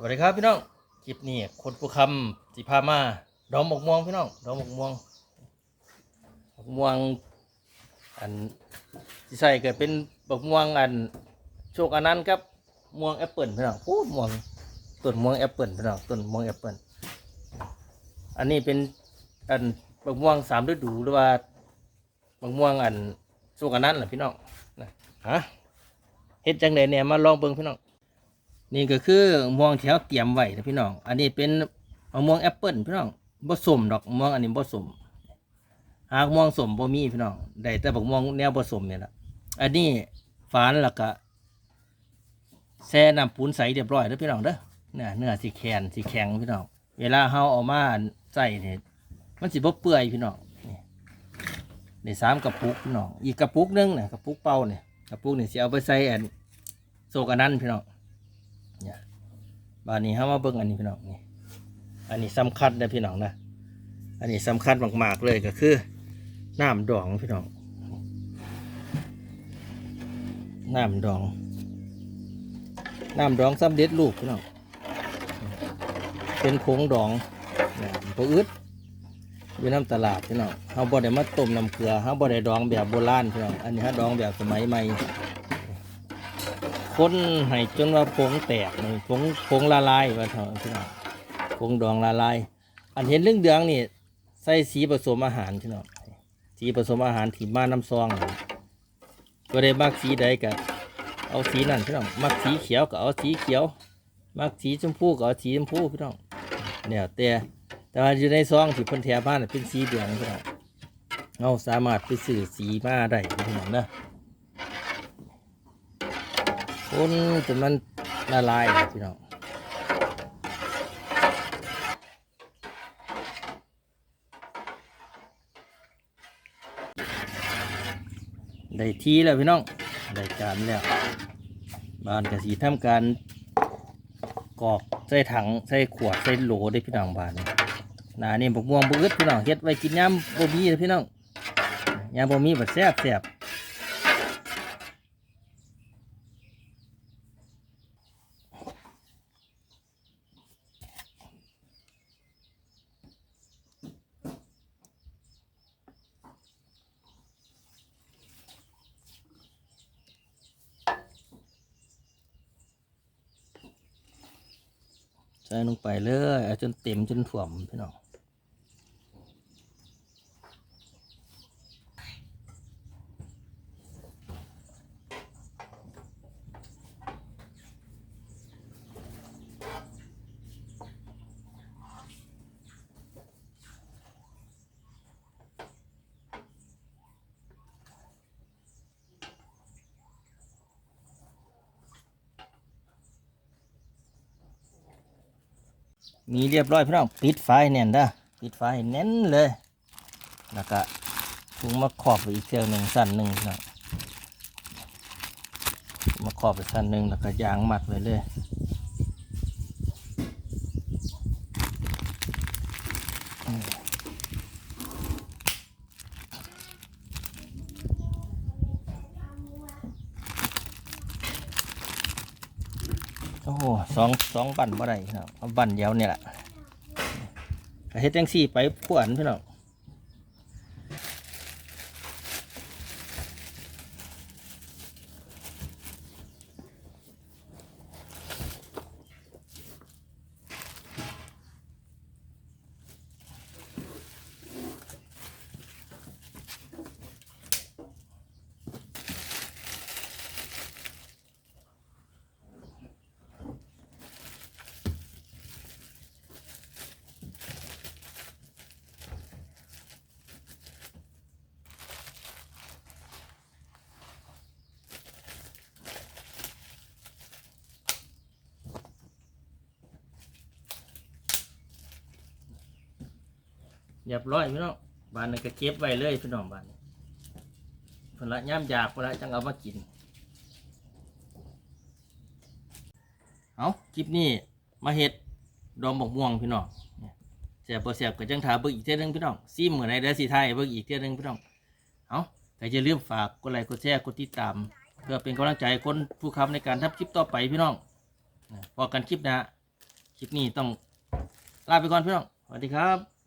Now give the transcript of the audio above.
สวัสดีครับพี่น้องคลิปนี้คนผู้คำสิพามาดองหมกม่วงพี่น้องดองหมกม่วงหมกม่วงอันที่ใส่เก็เป็นหมกม่วงอันโชคอันนั้นครับม่วงแอปเปิลพี่น้องโอ้ม่วงต้นม่วงแอปเปิลพี่น้องต้นม่วงแอปเปิลอันนี้เป็นอันหมกม่วงสามฤดูหรือว่าหมกม่วงอันโชคอันนั้นแหละพี่น้องนะฮะเฮ็ดจังไดเนี่ยมาลองเบิ่งพี่น้อง นี่ก็คือม่วงแถวเตรียมไว้นะพี่น้อง อันนี้เป็นมะม่วงแอปเปิลพี่น้องบ่สมดอกม่วงอันนี้บ่สมหากม่วงสมบ่มีพี่น้องได้แต่บักม่วงแนวบ่สมเนี่ยละอันนี้ฝานแล้วก็แช่น้ำปูนใสเรียบร้อยแล้วพี่น้องเด้อเนี่ยเนื้อสีแข็งสีแข็งพี่น้อง เวลาเฮาเอามาใส่เนี่ยมันสิบ่เปื่อยพี่น้องนี่สามกระปุกพี่น้อง อีกกระปุกหนึงเนี่ยกระปุกเป่าเนี่ยกระปุกเนี่ยสิเอาไปใส่อันโซกอันนั้นพี่น้อง เนี่ยบานนี้ห้ามาเบิ่งอันนี้พี่น้องนี่อันนี้สำคัญนะพี่น้องนะอันนี้สำคัญมากๆเลยก็คือน้ำดองพี่น้องน้ำดองน้ำดองสำเร็จรูปพี่น้องเป็นผงดองเนี่ยบ่อึดอยู่น้ำตลาดพี่น้องเขาบ่ได้มาต้มน้ำเกลือเขาบ่ได้ดองแบบโบราณพี่น้องอันนี้เขาดองแบบสมัยใหม่ คนให้จนว่าผงแตกนี่ผงผงละลายว่าเถอะพี่น้องผงดองละลาย อันเห็นเรื่องเดืองนี่ใส่สีผสมอาหารพี่น้องสีผสมอาหารที่มาน้ำซองก็ได้มักสีใดก็เอาสีนั่นพี่น้องมักสีเขียวก็เอาสีเขียว มักสีชมพูก็เอาสีชมพูพี่น้องเนี่ยแต่แต่ว่าอยู่ในซองที่เพิ่นแถมมานเป็นสีเหลืองพี่น้องเราสามารถไปซื้อสีมาได้พี่น้องนะ คนจนมันละลายพี่น้องได้ทีแล้วพี่น้องได้การแล้วบ้านกสีทำการกรอกใส่ถังใส่ขวดใส่โหลได้พี่น้องบ้านนานี่บกม่วงบอึดพี่น้องเฮ็ดไว้กินยำบ่มีเลยพี่น้องยำบ่มีแบบแซ่บแซ่บ ใส่ลงไปเลยเอาจนเต็มจนถ่วมพี่น้อง มีเรียบร้อยพี่น้องปิดไฟแน่นด้ะปิดไฟให้แน่นเลย แล้วก็ถุงมาขอบไปอีกเชือกหนึ่งสั้นหนึ่งนะมาขอบไปสั้นหนึ่งแล้วก็ยางมัดไว้เลย โอ้โหสองสองบันบ่ได้พี่น้องเอาบันเดียวเนี่ยแหละเฮ็ดจังสี่ไปขวนพี่น้อง เรียบร้อยพี่น้องบ้านนี้ก็เก็บไว้เลยพี่น้องบ้านนี้เพิ่นละย่ำยากเพิ่นละจังเอามากิน เอาคลิปนี้มาเฮ็ดดองบกม่วงพี่น้องเสียบเสียบก็จังถาเบิ่งอีกเท่ยหนึงพี่น้องซิมเหมือไหนเด้อสิไทยเบิ่งอีกเท่ยหนึงพี่น้อง เอาแต่อย่าลืมฝากกดไลค์กดแชร์กดติดตาม เพื่อเป็นกำลังใจคนผู้ค้ำในการทำคลิปต่อไปพี่น้องพอกันคลิปนะคลิปนี้ต้องลาไปก่อนพี่น้อง สวัสดีครับ